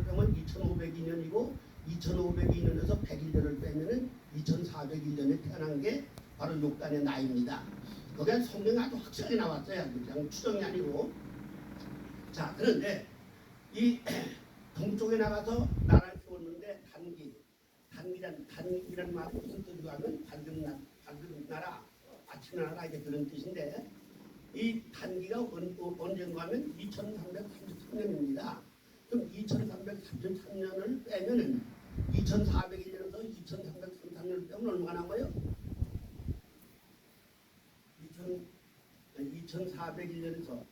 빼면 2502년이고 2502년에서 101년을 빼면은 2401년에 태어난 게 바로 욕단의 나이입니다. 거기에 성경이 아주 확실하게 나왔어요. 그냥 추정이 아니고. 자, 그런데 이 동쪽에 나가서 나라를 세웠는데 단기, 단기란 단기란 말은 무슨 뜻이고 하면 밝은 나, 밝은 나라, 아침 나라 이게 그런 뜻인데 이 단기가 언젠가 하면 2333년입니다. 그럼 2333년을 빼면은 2401년에서 2333년을 빼면 얼마가 남아요? 2000, 2401년에서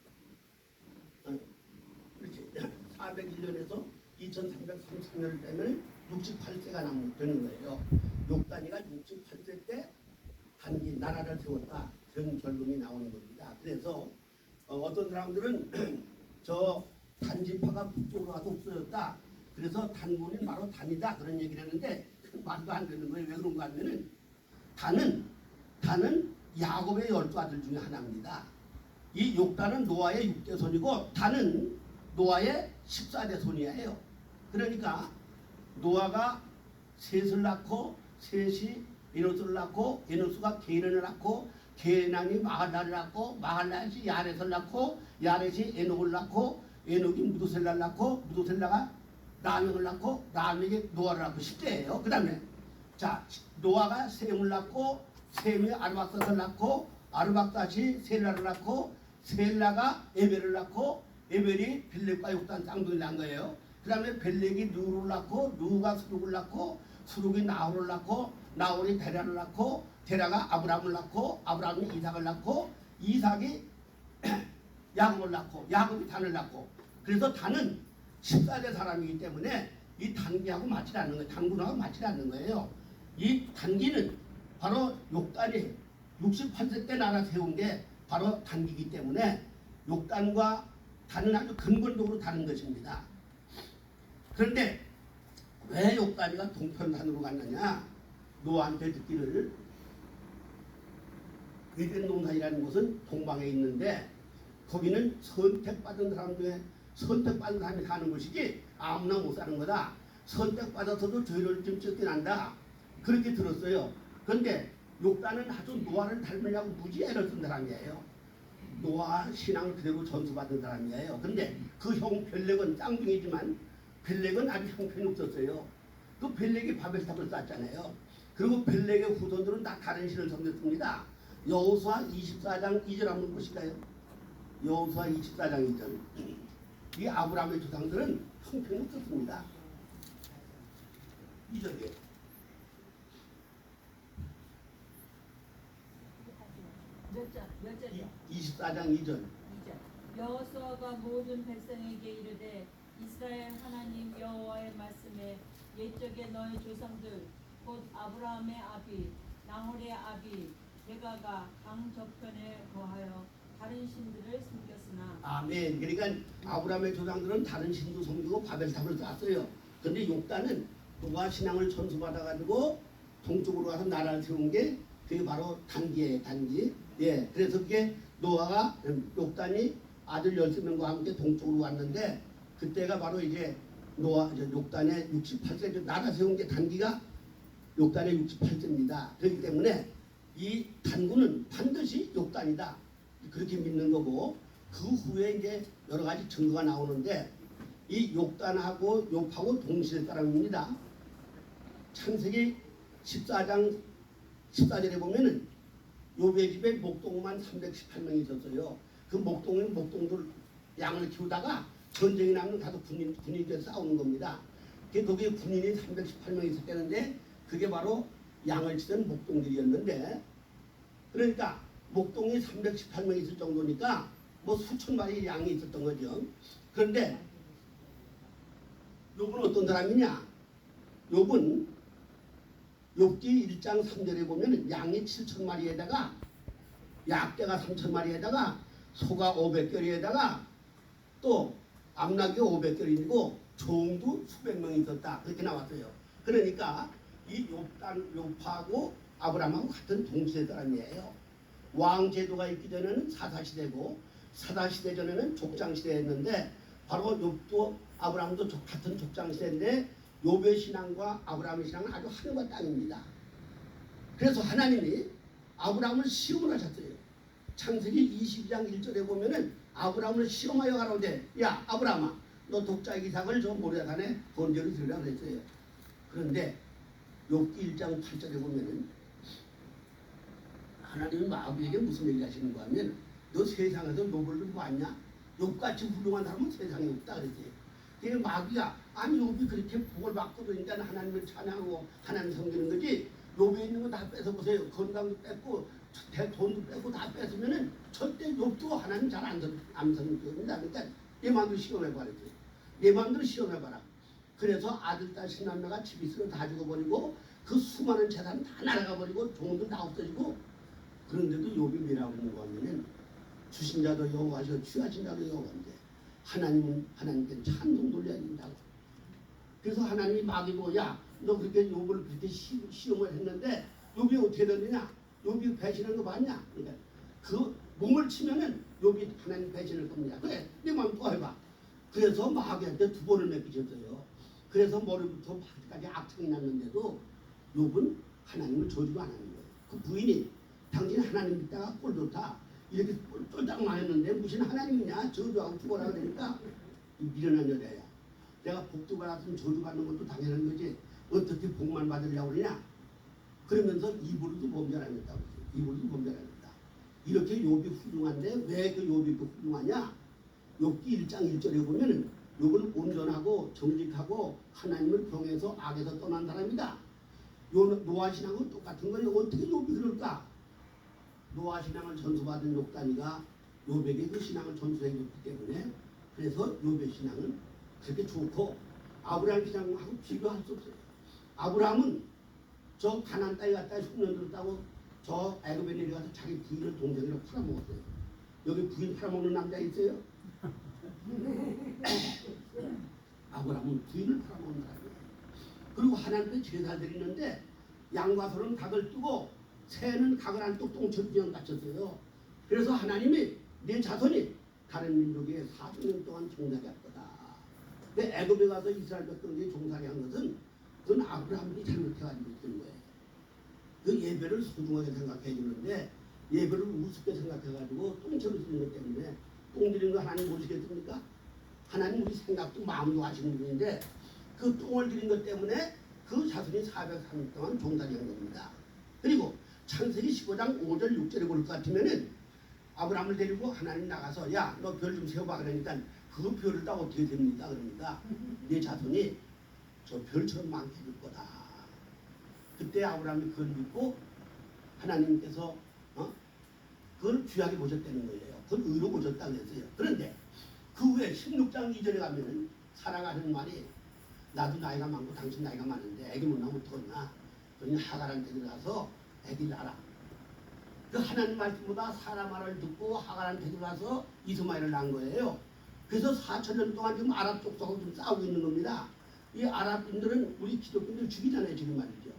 어, 그렇지 401년에서 2333년을 빼면 68세가 남 되는 거예요. 욕단이가 68세 때 단기 나라를 세웠다 그런 결론이 나오는 겁니다. 그래서 어, 떤 사람들은 저 단지파가 북쪽으로 가서 없어졌다. 그래서 단군이 바로 단이다 그런 얘기를 하는데 그 말도 안 되는 거예요. 왜 그런가 하면은 단은 단은 야곱의 열두 아들 중에 하나입니다. 이 욕단은 노아의 육대 손이고 단은 노아의 14대 손이에요. 그러니까 노아가 셋을 낳고 셋이 에노스를 낳고 에노스가 게인을 낳고 게인이 마할라를 낳고 마할라이 야렛을 낳고 야렛이 에녹을 낳고 에녹이 무두셀라를 낳고 무두셀라가 라멕을 낳고 라멕이 노아를 낳고 10대예요. 그 다음에 자 노아가 셈을 낳고 셈이 아르박사를 낳고 아르박사시 셀라를 낳고 셀라가 에벨을 낳고 에벨이 벨렉과 욕단 쌍둥이를 낳은 거예요. 그 다음에 벨렉이 누를 낳고 누가 수룩을 낳고 수룩이 나홀을 낳고 나홀이 데라를 낳고 데라가 아브라함을 낳고 아브라함이 이삭을 낳고 이삭이 야곱을 낳고 야곱이 단을 낳고 그래서 단은 14대 사람이기 때문에 이 단기하고 맞지 않는 거예요. 단군하고 맞지 않는 거예요. 이 단기는 바로 욕단이 68세 때 나라 세운 게 바로 단기이기 때문에 욕단과 단은 아주 근본적으로 다른 것입니다. 그런데 왜 욕단이가 동편산으로 갔느냐? 노아한테 듣기를 에덴 동산이라는 곳은 동방에 있는데 거기는 선택받은 사람들의 선택받은 사람이 사는 곳이지 아무나 못 사는 거다. 선택받아서도 죄를 좀 짓긴 한다. 그렇게 들었어요. 그런데 욕단은 아주 노아를 닮으려고 무지 애를 쓴 사람이에요. 노아 신앙 그대로 전수받은 사람이에요. 근데 그 형 벨렉은 쌍둥이지만 벨렉은 아직 형편이 없었어요. 그 벨렉이 바벨탑을 쌓았잖아요. 그리고 벨렉의 후손들은 다 다른 신을 섬겼습니다. 여호수아 24장 2절 한번 보실까요? 여호수아 24장 2절. 이 아브라함의 조상들은 형편이 없었습니다. 2절이에요. 몇 절? 몇 절이요? 24장 2절. 2절. 여호수아가 모든 백성에게 이르되 이스라엘 하나님 여호와의 말씀에 옛적에 너희 조상들 곧 아브라함의 아비 나홀의 아비 레가가 강 저편에 거하여 다른 신들을 섬 아멘. 그러니까 아브라함의 조상들은 다른 신도 섬기고 바벨탑을 쌓았어요. 근데 욕단은 노아 신앙을 전수받아가지고 동쪽으로 가서 나라를 세운 게 그게 바로 단기예요. 단기. 예. 그래서 그게 노아가 욕단이 아들 13명과 함께 동쪽으로 왔는데 그때가 바로 이제 노아 욕단의 68세 나라 세운 게 단기가 욕단의 68세입니다. 그렇기 때문에 이 단군은 반드시 욕단이다. 그렇게 믿는 거고 그 후에 이제 여러 가지 증거가 나오는데 이 욕단하고 욕하고 동시에 사람입니다. 창세기 14장 14절에 보면은 요배 집에 목동만 318명이 있었어요. 그 목동은 목동들 양을 키우다가 전쟁이 나면 가서 군인, 군인들 싸우는 겁니다. 그 거기에 군인이 318명 있었다는데 그게 바로 양을 치던 목동들이었는데 그러니까 목동이 318명 있을 정도니까 뭐 수천 마리 양이 있었던 거죠. 그런데 욥은 어떤 사람이냐? 욥은 욥기 1장 3절에 보면 양이 7천 마리에다가 약대가 3천 마리에다가 소가 500결이에다가 또 암낙이 500결이고 종도 수백 명 있었다. 그렇게 나왔어요. 그러니까 이 욥단 욥하고 아브라함하고 같은 동시대 사람이에요. 왕 제도가 있기 전에는 사사 시대고 사사 시대 전에는 족장 시대였는데 바로 욥도 아브라함도 족- 같은 족장 세대인데 요배 신앙과 아브라함의 신앙은 아주 하늘과 땅입니다. 그래서 하나님이 아브라함을 시험을 하셨어요. 창세기 22장 1절에 보면은 아브라함을 시험하여 가라오되 야 아브라함아 너 독자 이삭을 저 모래산에 번제로 드리라 그랬어요. 그런데 욥기 1장 8절에 보면은 하나님은 마귀에게 무슨 얘기 하시는 거 하면 너 세상에서 욥을 좀 봤냐? 욥같이 훌륭한 사람은 세상에 없다 그랬지. 그게 마귀가 아니 욥이 그렇게 복을 받고 그러니까 하나님을 찬양하고 하나님 섬기는 거지 욥에 있는 거 다 뺏어 보세요. 건강도 뺏고 대- 돈도 뺏고 다 뺏으면은 절대 욥도 하나님 잘안 섬깁니다. 그러니까 내 마음대로 시험해봐라. 내 마음대로 시험해봐라. 그래서 아들, 딸, 신남매가 집 있으면 다 죽어버리고 그 수많은 재산 다 날아가 버리고 종들 다 없어지고 그런데도 욥이 뭐라고 하는 거 하면은 주신 자도 여호와시고 취하신 자도 여호와인데 하나님은 하나님께 찬송 돌려야 된다고. 그래서 하나님이 마귀 뭐야 너 그렇게 욥을 그렇게 시, 시험을 했는데 욥이 어떻게 됐느냐? 욥이 배신한 거 봤냐? 그러니까 그 몸을 치면은 욥이 하나님 배신할 겁니다. 그래 네 마음 또 해봐. 그래서 마귀한테 두 번을 맡기셨어요. 그래서 머리부터 발까지 악창이 났는데도 욥은 하나님을 저주가 안 하는 거예요. 그 부인이 당신 하나님 믿다가 꼴 좋다. 이렇게 쫄딱 망했는데 무슨 하나님이냐 저주하고 죽어라 그러니까 이 미련한 여자야. 내가 복도 받았으면 저주 받는 것도 당연한 거지. 어떻게 복만 받으려고 그러냐? 그러면서 했다고 그랬어요. 입으로도 했다. 이렇게 욥이 훌륭한데 왜그 욥이 그 훌륭하냐? 욥기 1장 1절에 보면은 욥은 온전하고 정직하고 하나님을 경외해서 악에서 떠난 사람이다. 요 노아 신앙은 똑같은 거예요. 어떻게 욥이 그럴까? 노아 신앙을 전수받은 욕단이가 욥에게 그 신앙을 전수해 줬기 때문에 그래서 욥의 신앙은 그렇게 좋고 아브라함 신앙하고 비교할 수 없어요. 아브라함은 저 가난 땅에 갔다 흉년 들었다고 저 애굽에 내려가서 자기 부인을 동생으로 팔아먹었어요. 여기 부인 팔아먹는 남자 있어요? 아브라함은 부인을 팔아먹는 사람이에요. 그리고 하나님께 제사 드리는데 양과 소는 각을 뜨고 새는 각을 안 뜨고 똥처럼 갇혔어요. 그래서 하나님이 내 자손이 다른 민족에 400년 동안 종살이 할 거다. 근데 애굽에 가서 이스라엘 백성들이 종살이 한 것은 그건 아브라함이 잘못해가지고 있던 거예요. 그 예배를 소중하게 생각해 주는데 예배를 우습게 생각해가지고 똥처럼 쓰는 것 때문에 똥 드리는 거 하나님 보시겠습니까? 하나님 우리 생각도 마음도 하시는 분인데 그 똥을 드린 것 때문에 그 자손이 403일 동안 종살이 한 겁니다. 그리고 창세기 15장 5절 6절에 볼 것 같으면은 아브라함을 데리고 하나님 나가서 야 너 별 좀 세워봐 그러니까 그 별을 다 어떻게 됩니까 그러니까 내 자손이 저 별처럼 많게 될 거다. 그때 아브라함이 그걸 믿고 하나님께서 어? 그걸 귀하게 보셨다는 거예요. 그걸 의로 보셨다 그랬어요. 그런데 그 후에 16장 2절에 가면은 사랑하는 말이 나도 나이가 많고 당신 나이가 많은데 애기 못 낳으면 어떡하냐. 그러니 하갈한테 들어가서 애기 낳아라. 그 하나님 말씀보다 사람 말을 듣고 하갈한테 들어가서 이스마엘을 낳은 거예요. 그래서 4천 년 동안 지금 아랍 족속하고 좀 싸우고 있는 겁니다. 이 아랍인들은 우리 기독교인들 죽이잖아요 지금 말이죠.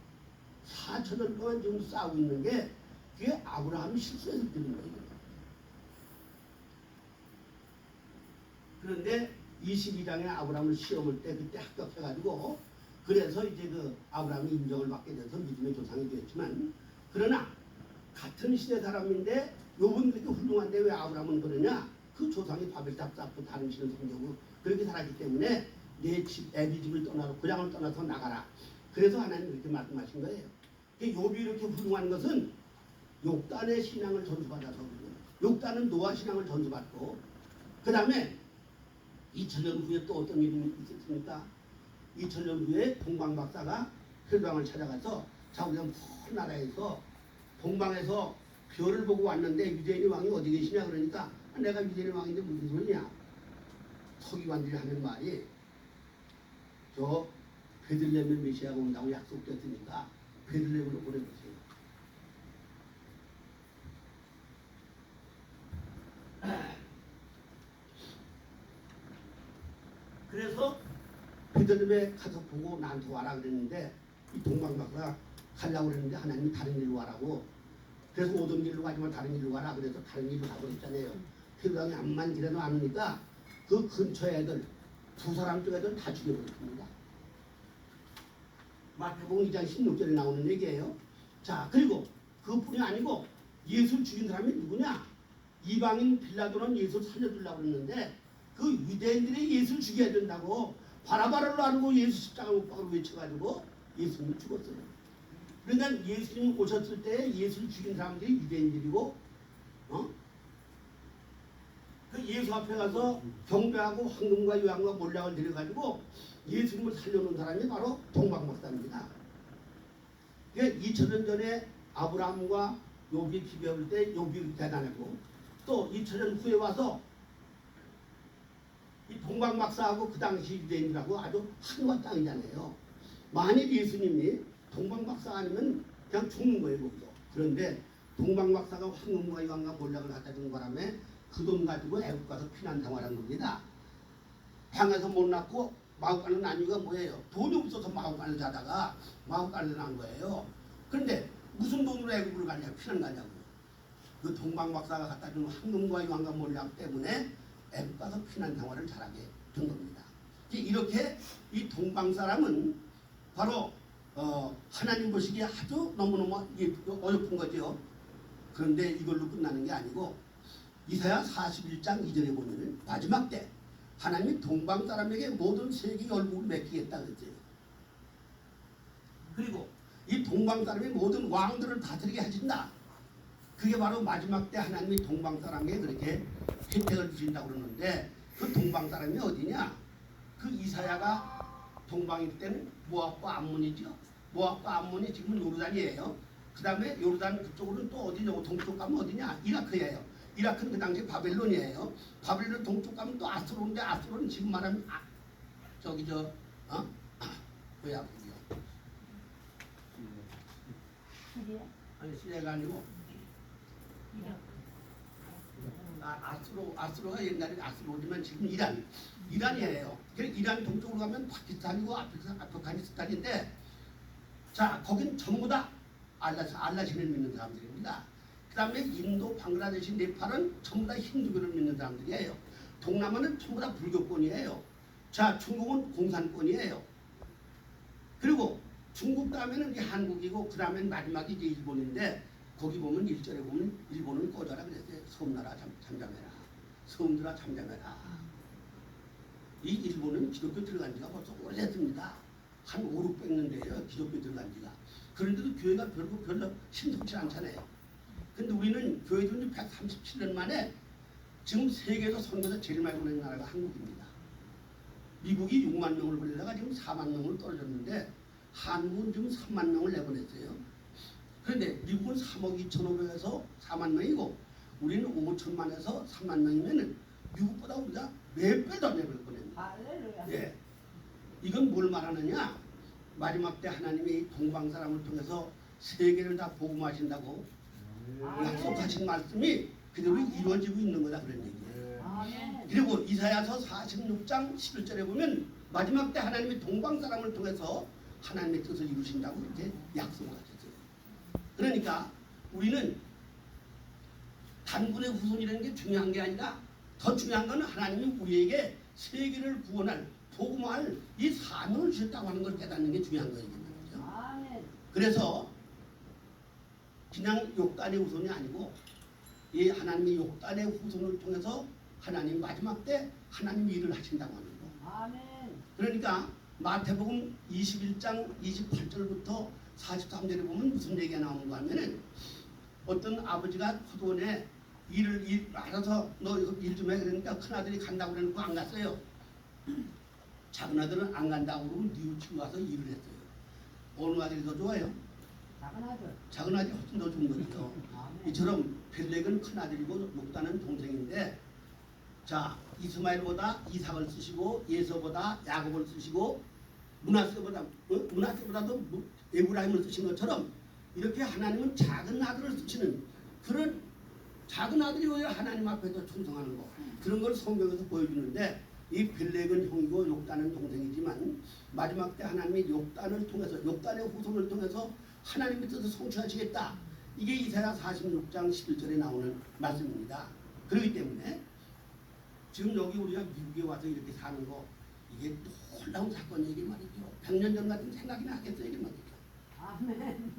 4천 년 동안 지금 싸우고 있는 게 그게 아브라함이 실수해서 드는 거예요. 그런데 22장에 아브라함을 시험을 때 그때 합격해가지고 그래서 이제 그 아브라함이 인정을 받게 돼서 믿음의 조상이 되었지만 그러나 같은 시대 사람인데 요분 그렇게 훌륭한데 왜 아브라함은 그러냐? 그 조상이 바벨탑 쌓고 다른 신을 섬기고 그렇게 살았기 때문에 내 집, 애비 집을 떠나서 고향을 떠나서 나가라. 그래서 하나님 그렇게 말씀하신 거예요. 그 욥이 이렇게 훌륭한 것은 욕단의 신앙을 전수받아서 그래요. 욕단은 노아 신앙을 전수받고 그 다음에 2000년 후에 또 어떤 일이 있었습니까? 2000년 후에 동방 박사가 혈방을 찾아가서 자기가 먼 나라에서 동방에서 별을 보고 왔는데 유대인의 왕이 어디 계시냐 그러니까 아, 내가 유대인의 왕인데 무슨 소리냐 서기관들이 하는 말이 저 베들레헴의 메시아가 온다고 약속됐으니까 베들레헴으로 보내보세요. 그래서 베들레헴에 가서 보고 나한테 와라 그랬는데 이 동방박사가 가려고 그랬는데 하나님이 다른 길로 와라고 그래서 오던 길로 가지 마 다른 길로 가라 그래서 다른 길로 가버렸잖아요. 필강이 암만 길어도 안 오니까 그 근처 애들 두 사람 쪽에도 다 죽여버렸습니다. 마태복음 2장 16절에 나오는 얘기예요. 자 그리고 그뿐이 아니고 예수를 죽인 사람이 누구냐? 이방인 빌라도는 예수를 살려주려고 했는데 그 유대인들이 예수를 죽여야 된다고 바라바라를 나누고 예수 십자가 못 박으로 외쳐가지고 예수님을 죽었어요. 그러니까 예수님 오셨을 때 예수를 죽인 사람들이 유대인들이고 어? 그 예수 앞에 가서 경배하고 황금과 유황과 몰락을 드려가지고 예수님을 살려놓은 사람이 바로 동방박사입니다. 2000년 전에 아브라함과 요비 비교할 때 요비 대단하고 또 2000년 후에 와서 이 동방박사하고 그 당시 유대인들하고 아주 한과 땅이잖아요. 만일 예수님이 동방박사 아니면 그냥 죽는 거예요, 거기서. 그런데 동방박사가 황금과 유황과 몰락을 갖다 준 바람에 그 돈 가지고 애국 가서 피난 생활한 겁니다. 방에서 못 낳고 마구간을 난 이유가 뭐예요? 돈이 없어서 마구간을 자다가 마구간을 난 거예요. 그런데 무슨 돈으로 애국을 가냐, 피난 가냐고. 그 동방박사가 갖다 준 황금과 유황과 몰락 때문에 애국 가서 피난 생활을 잘하게 된 겁니다. 이렇게 이 동방 사람은 바로 어, 하나님 보시기에 아주 너무너무 어여쁜 거죠. 그런데 이걸로 끝나는 게 아니고 이사야 41장 2절에 보면 마지막 때 하나님이 동방 사람에게 모든 세계 열국을 맡기겠다 그랬어요. 그리고 이 동방 사람이 모든 왕들을 다스리게 하신다. 그게 바로 마지막 때 하나님이 동방 사람에게 그렇게 혜택을 주신다고 그러는데 그 동방 사람이 어디냐? 그 이사야가 동방일 때는 모압과 암몬이죠. 모압과 암몬이 지금은 요르단이에요. 그 다음에 요르단 그쪽으로는 또 어디냐고 동쪽 가면 어디냐? 이라크예요. 이라크는 그 당시 바벨론이에요. 바벨론 동쪽 가면 또 아스로인데 아스로는 지금 말하면 아, 저기 저 어? 아, 뭐야 그게요? 시리아? 아니 시리아가 아니고 이rak. 아, 아스로 아스로가 옛날에 아스로지만 지금 이란 이란이에요. 그 이란 동쪽으로 가면 파키스탄이고 아프가니스탄인데 자 거긴 전부 다 알라 알라 신을 믿는 사람들입니다. 그 다음에 인도, 방글라데시, 네팔은 전부 다 힌두교를 믿는 사람들이에요. 동남아는 전부 다 불교권이에요. 자 중국은 공산권이에요. 그리고 중국 다음에는 한국이고 그 다음엔 마지막이 이제 일본인데 거기 보면 일절에 보면 일본은 꺼져라 그랬어요. 섬나라 참, 잠잠해라. 섬들아 잠잠해라. 이 일본은 기독교 들어간 지가 벌써 오래됐습니다. 한 5, 600년 돼요. 기독교 들어간 지가. 그런데도 교회가 별로 별로 심상치 않잖아요. 근데 우리는 교회 들은 137년 만에 지금 세계에서 선교사 제일 많이 보내는 나라가 한국입니다. 미국이 6만 명을 보내다가 지금 4만 명을 떨어졌는데 한국은 지금 3만 명을 내보냈어요. 그런데 미국은 3억 2천오백에서 4만 명이고 우리는 5천만에서 3만 명이면은 미국보다 우리가 몇배더 내볼 뻔했니다 할렐루야. 예. 이건 뭘 말하느냐? 마지막 때 하나님이 동방 사람을 통해서 세계를 다 복음하신다고 약속하신 말씀이 그대로 이루어지고 있는 거다 그런 얘기예요. 아멘. 그리고 이사야서 46장 11절에 보면 마지막 때 하나님이 동방 사람을 통해서 하나님의 뜻을 이루신다고 이렇게 약속을 하셨어요. 그러니까 우리는 단군의 후손이라는 게 중요한 게 아니라 더 중요한 건 하나님이 우리에게 세계를 구원할 복음할 이 사명을 주셨다고 하는 걸 깨닫는 게 중요한 거예요. 아멘. 그래서 그냥 욕단의 후손이 아니고 이 하나님의 욕단의 후손을 통해서 하나님 마지막 때 하나님 일을 하신다고 하는 거. 아멘. 그러니까 마태복음 21장 28절부터 43절에 보면 무슨 얘기가 나오는가 하면은 어떤 아버지가 후돈에 일을 일, 알아서 너 일 좀 해 그러니까 큰 아들이 간다고 그러놓고 안 갔어요. 작은 아들은 안 간다고 그러고 뉘우치고 가서 일을 했어요. 어느 아들이 더 좋아요? 작은 아들. 작은 아들이 훨씬 더 좋은 거죠. 아멘. 이처럼 벨렉은 큰 아들이고 목다는 동생인데 자 이스마엘보다 이삭을 쓰시고 예서보다 야곱을 쓰시고 문하세보다 어? 문하세보다도 무- 에브라임을 쓰신 것처럼 이렇게 하나님은 작은 아들을 쓰시는 그런 작은 아들이 왜 하나님 앞에서 충성하는 거 그런 걸 성경에서 보여주는데 이 벨렉은 형이고 욕단은 동생이지만 마지막 때 하나님이 욕단을 통해서 욕단의 후손을 통해서 하나님의 뜻을 성취하시겠다. 이게 이사야 46장 11절에 나오는 말씀입니다. 그렇기 때문에 지금 여기 우리가 미국에 와서 이렇게 사는 거 이게 놀라운 사건이기 말이죠. 100년 전 같은 생각이 나겠어요, 이게 말이죠. 아멘.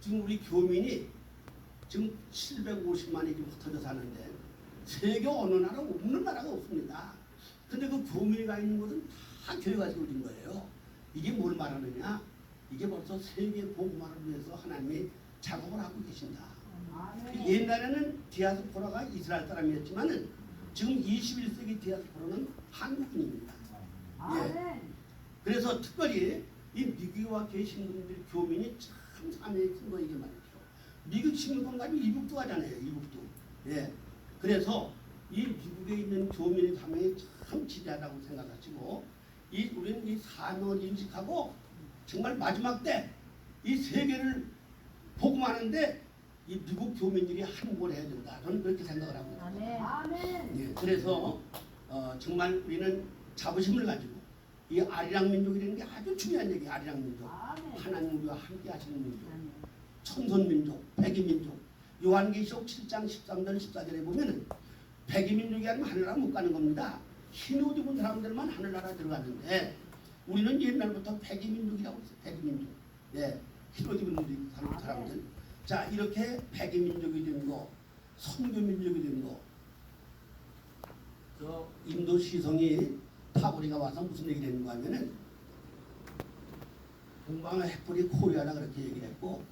지금 우리 교민이 지금 750만이 지금 흩어져 사는데 세계 어느 나라 없는 나라가 없습니다. 근데 그 교민이가 있는 곳은 다 교회가 세워진 거예요. 이게 뭘 말하느냐? 이게 벌써 세계 복음화를 위해서 하나님이 작업을 하고 계신다. 아멘. 옛날에는 디아스포라가 이스라엘 사람이었지만은 지금 21세기 디아스포라는 한국인입니다. 아멘. 그래서 특별히 이 미국에 와 계신 분들 교민이 참 참여에 큰거 이게 말이죠. 미국 신문 가면 이북도 하잖아요. 이북도. 예. 그래서 이 미국에 있는 교민의 사명이 참 지대하다고 생각하시고 이 우리는 이 사명을 인식하고 정말 마지막 때 이 세계를 복음하는데 이 미국 교민들이 한몫을 해야 된다. 저는 그렇게 생각을 합니다. 아멘. 아멘. 예, 그래서 어, 정말 우리는 자부심을 가지고 이 아리랑 민족이라는 게 아주 중요한 얘기예요. 아리랑 민족. 아멘. 하나님 우리와 함께 하시는 민족. 아멘. 천선 민족, 백이 민족. 요한계시록 7장 13절 14절에 보면은 백이 민족이 아니면 하늘나라 못 가는 겁니다. 흰 옷 입은 사람들만 하늘나라 들어가는데 우리는 옛날부터 백이 민족이라고 했어요. 백이 민족. 예. 흰옷 입은 사람- 사람들. 자, 이렇게 백이 민족이 된 거, 선교 민족이 된 거. 저 인도 시성이 파고리가 와서 무슨 얘기를 했는가 하면은 동방의 핵불이 코리아라 그렇게 얘기를 했고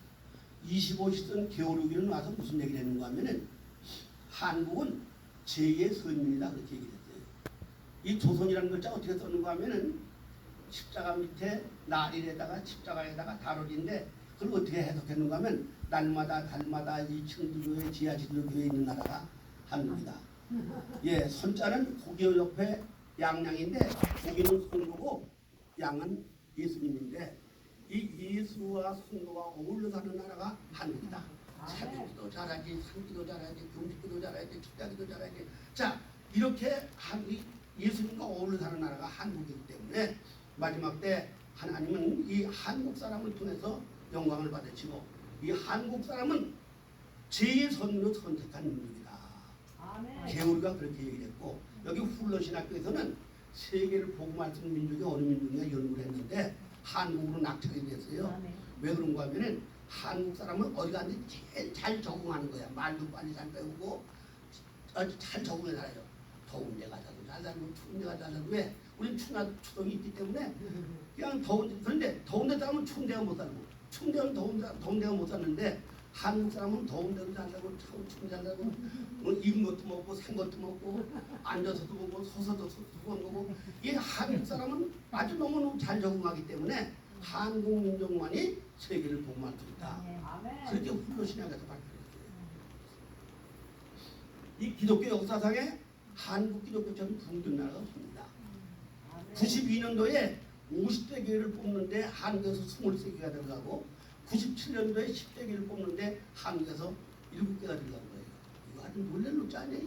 25시선 게오르기는 와서 무슨 얘기를 했는가 하면은 한국은 제2의 선민이다 그렇게 얘기를 했어요. 이 조선이라는 글자 어떻게 썼는가 하면은 십자가 밑에 날일에다가 십자가에다가 달월인데 그걸 어떻게 해석했는가 하면 날마다 달마다 이 청주교회 지하 지도교회에 있는 나라가 한국이다. 예, 선자는 고기 옆에 양양인데 고기는 성도고 양은 예수님인데 이 예수와 성도가 어울려 사는 나라가 한국이다. 사기도 잘하지, 상기도 잘하지, 금식기도 잘하지, 축자기도 잘하지. 자 이렇게 한국이 예수님과 어울려 사는 나라가 한국이기 때문에 마지막 때 하나님은 이 한국 사람을 통해서 영광을 받으시고 이 한국 사람은 제2의 선으로 선택한 민족이다. 아멘. 게오르가 그렇게 얘기를 했고 여기 훌러 신 학교에서는 세계를 복음할 수 있는 민족이 어느 민족이냐 연구를 했는데 한국으로 낙찰이 됐어요. 아멘. 왜 그런가 하면은 한국 사람은 어디 가든지 제일 잘 적응하는 거야. 말도 빨리 잘 배우고 아주 잘 적응해 살아요. 더운 데 가서도 잘 살고 추운 데 가서 살고 왜? 우리는 추나 추동이 있기 때문에 그냥 더운 데 그런데 더운 데 사람은 추운 데가 못 살고 추운 데는 더운 데 더운 데가 못 사는데 한국 사람은 더운 데도 잘 살고 추운 뭐 익은 것도 먹고 생 것도 먹고 앉아서도 먹고 서서도 먹고 먹고 이 한국 사람은 아주 너무너무 잘 적응하기 때문에 한국 민족만이 세계를 수 있다. 아멘. 그렇게 훌로 신학에서 발표했어요. 이 기독교 역사상에 한국 기독교처럼 붕든 나라가 없습니다. 아멘. 92년도에 50대 교회를 뽑는데 한국에서 23개가 들어가고 97년도에 10대 교회를 뽑는데 한국에서 7개가 들어간 거예요. 이거 아주 놀랄 노지 아니에요?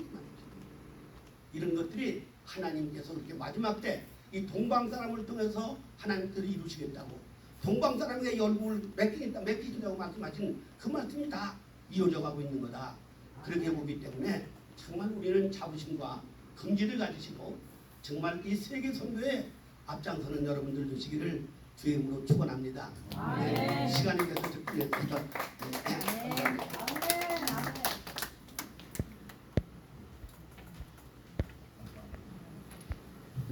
이런 것들이 하나님께서 그렇게 마지막 때 이 동방 사람을 통해서 하나님께서 이루시겠다고 동방 사람의 열국을 맺겠다 맺히신다고 말씀하신 그 말씀이 다 이루어져 가고 있는 거다. 그렇게 보기 때문에 정말 우리는 자부심과 긍지를 가지시고 정말 이 세계 선교에 앞장서는 여러분들 되시기를 주의 이름으로 축원합니다. 아멘. 시간이 돼서 네, 감사합니다.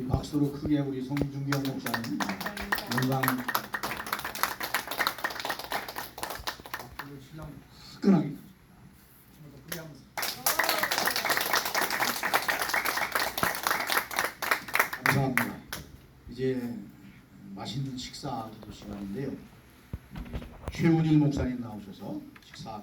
박수로 크게 우리 송중경 목사님 영광 박수를 신랑 화끈하게 한번더 크게 한번 감사합니다. 이제 맛있는 식사 시간인데요. 최운일 목사님 나오셔서 식사